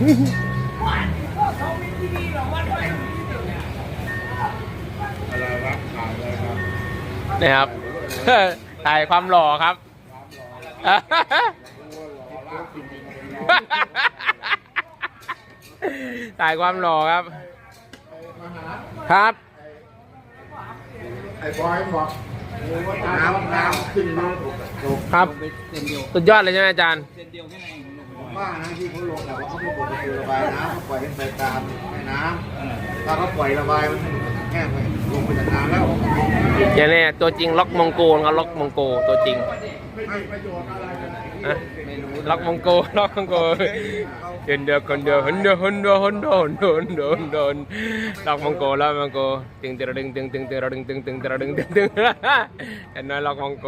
นี่ครับ ถ่ายความหล่อครับ ถ่ายความหล่อครับ ครับ ไอ้บอยบอกน้ำน้ำขึ้นลงลงครับ สุดยอดเลยใช่ไหมอาจารย์ ว่านะที่เขาลงแต่ว่าเขาไม่เปิดประตูระบายน้ำเขาปล่อยให้ไปตามแม่น้ำถ้าเขาปล่อยระบายมันแห้งไปลงไปจากน้ำแล้วอย่างนี้ตัวจริงล็อกมองโกเขาล็อกมองโกตัวจริงไม่ประโยชน์อะไรเลยนะล็อกมองโกล็อกมองโกเดินเดียวคนเดียวคนเดียวคนเดียวคนเดียวคนเดียวคนเดียวคนเดียวล็อกมองโกล็อกมองโกตึงตึงตึงตึงตึงตึงตึงตึงตึงตึงตึงตึงเห็นไหมล็อกมองโก